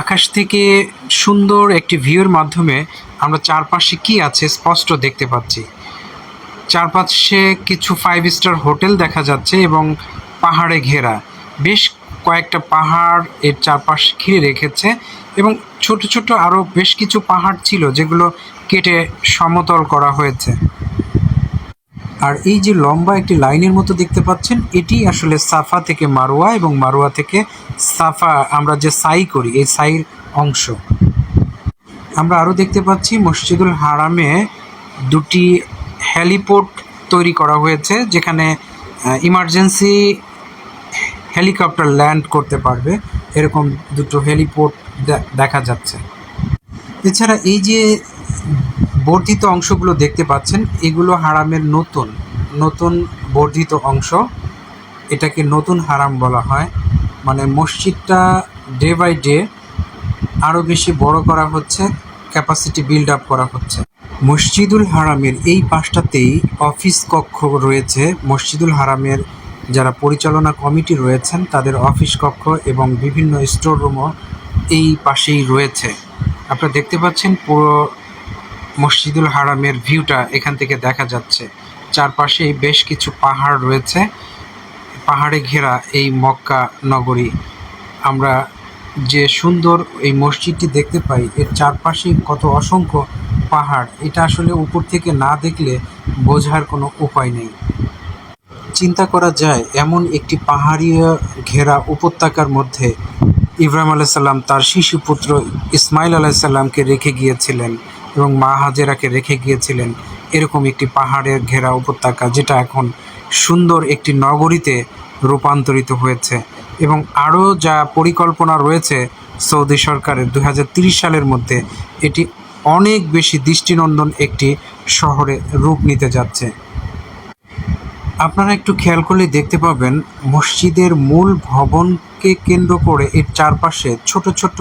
আকাশ থেকে সুন্দর একটি ভিউর মাধ্যমে আমরা চারপাশে কি আছে স্পষ্ট দেখতে পাচ্ছি। চারপাশে কিছু ফাইভ স্টার হোটেল দেখা যাচ্ছে এবং পাহাড়ে ঘেরা। বেশ কয়েকটা পাহাড় এর চারপাশ ঘিরে রেখেছে এবং ছোট ছোট আরও বেশ কিছু পাহাড় ছিল যেগুলো কেটে সমতল করা হয়েছে। আর এই যে লম্বা একটি লাইনের মতো দেখতে পাচ্ছেন, এটি আসলে সাফা থেকে মারোয়া এবং মারোয়া থেকে সাফা আমরা যে সাই করি, এই সাইর অংশ। আমরা আরও দেখতে পাচ্ছি মসজিদুল হারামে দুটি হ্যালিপোর্ট তৈরি করা হয়েছে, যেখানে ইমার্জেন্সি হেলিকপ্টার ল্যান্ড করতে পারবে। এরকম দুটো হেলিপোর্ট দেখা যাচ্ছে। এছাড়া এই যে বর্ধিত অংশগুলো দেখতে পাচ্ছেন, এগুলো হারামের নতুন নতুন বর্ধিত অংশ। এটাকে নতুন হারাম বলা হয়। মানে মসজিদটা ডে বাই ডে আরও বেশি বড় করা হচ্ছে ক্যাপাসিটি বিল্ড আপ করা হচ্ছে। মসজিদুল হারামের এই পাশটাতেই অফিস কক্ষ রয়েছে। মসজিদুল হারামের যারা পরিচালনা কমিটি রয়েছেন, তাদের অফিস কক্ষ এবং বিভিন্ন স্টোর রুমও এই পাশেই রয়েছে। আপনারা দেখতে পাচ্ছেন পুরো মসজিদুল হারামের ভিউটা এখান থেকে দেখা যাচ্ছে। চারপাশেই বেশ কিছু পাহাড় রয়েছে। পাহাড়ে ঘেরা এই মক্কা নগরী। আমরা যে সুন্দর এই মসজিদটি দেখতে পাই, এর চারপাশে কত অসংখ্য পাহাড়। এটা আসলে উপর থেকে না দেখলে বোঝার কোনো উপায় নেই। চিন্তা করা যায়, এমন একটি পাহাড়ি ঘেরা উপত্যকার মধ্যে ইব্রাহিম আলাইসাল্লাম তার শিশুপুত্র ইসমাইল আলাইসাল্লামকে রেখে গিয়েছিলেন। এবং মা হাজেরাকে রেখে গিয়েছিলেন এরকম একটি পাহাড়ের ঘেরা উপত্যকা, যেটা এখন সুন্দর একটি নগরীতে রূপান্তরিত হয়েছে। এবং আরও যা পরিকল্পনা রয়েছে সৌদি সরকারের দু সালের মধ্যে এটি অনেক বেশি দৃষ্টিনন্দন একটি শহরে রূপ নিতে যাচ্ছে। আপনারা একটু খেয়াল করলে দেখতে পাবেন, মসজিদের মূল ভবনকে কেন্দ্র করে এর চারপাশে ছোট ছোট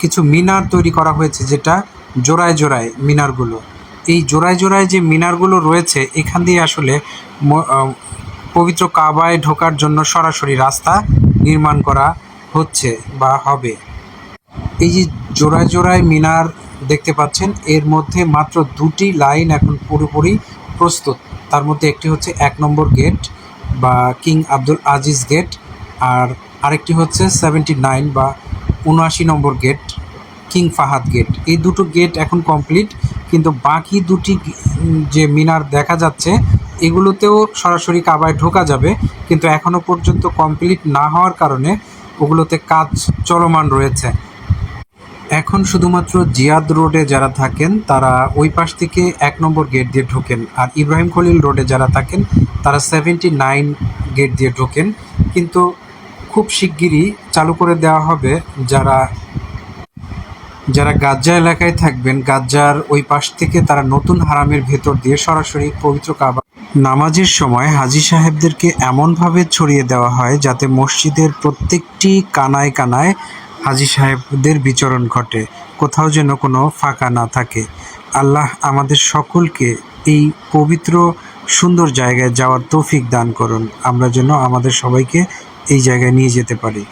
কিছু মিনার তৈরি করা হয়েছে যেটা জোড়ায় জোড়ায় মিনারগুলো। এই জোড়ায় জোড়ায় যে মিনারগুলো রয়েছে, এখান দিয়ে আসলে পবিত্র কাবায় ঢোকার জন্য সরাসরি রাস্তা নির্মাণ করা হচ্ছে বা হবে। এই যে জোড়ায় জোড়ায় মিনার দেখতে পাচ্ছেন, এর মধ্যে মাত্র দুটি লাইন এখন পুরোপুরি প্রস্তুত। তার মধ্যে একটি হচ্ছে এক নম্বর গেট বা কিং আব্দুল আজিজ গেট, আর আরেকটি হচ্ছে সেভেন্টি নাইন বা উনআশি number gate king Fahad gate এই দুটো গেট এখন কমপ্লিট কিন্তু বাকি দুটি যে মিনার দেখা যাচ্ছে, এগুলোতেও সরাসরি কাবায় ঢোকা যাবে, কিন্তু এখনও পর্যন্ত কমপ্লিট না হওয়ার কারণে ওগুলোতে কাজ চলমান রয়েছে। এখন শুধুমাত্র জিয়াদ রোডে যারা থাকেন, তারা ওই পাশ থেকে এক নম্বর গেট দিয়ে ঢোকেন, আর ইব্রাহিম খলিল রোডে যারা থাকেন, তারা সেভেন্টি নাইন গেট দিয়ে ঢোকেন। কিন্তু খুব শিগগিরই চালু করে দেওয়া হবে যারা যারা গাজ্জা এলাকায় থাকবেন, গাজ্জার ওই পাশ থেকে তারা নতুন হারামের ভেতর দিয়ে সরাসরি পবিত্র কাবা নামাজের সময় হাজি সাহেবদেরকে এমনভাবে ছড়িয়ে দেওয়া হয় যাতে মসজিদের প্রত্যেকটি কানায় কানায় হাজি সাহেবদের বিচরণ ঘটে, কোথাও যেন কোনো ফাঁকা না থাকে। আল্লাহ আমাদের সকলকে এই পবিত্র, সুন্দর জায়গায় যাওয়ার তৌফিক দান করুন। আমরা যেন আমাদের সবাইকে এই জায়গায় নিয়ে যেতে পারি।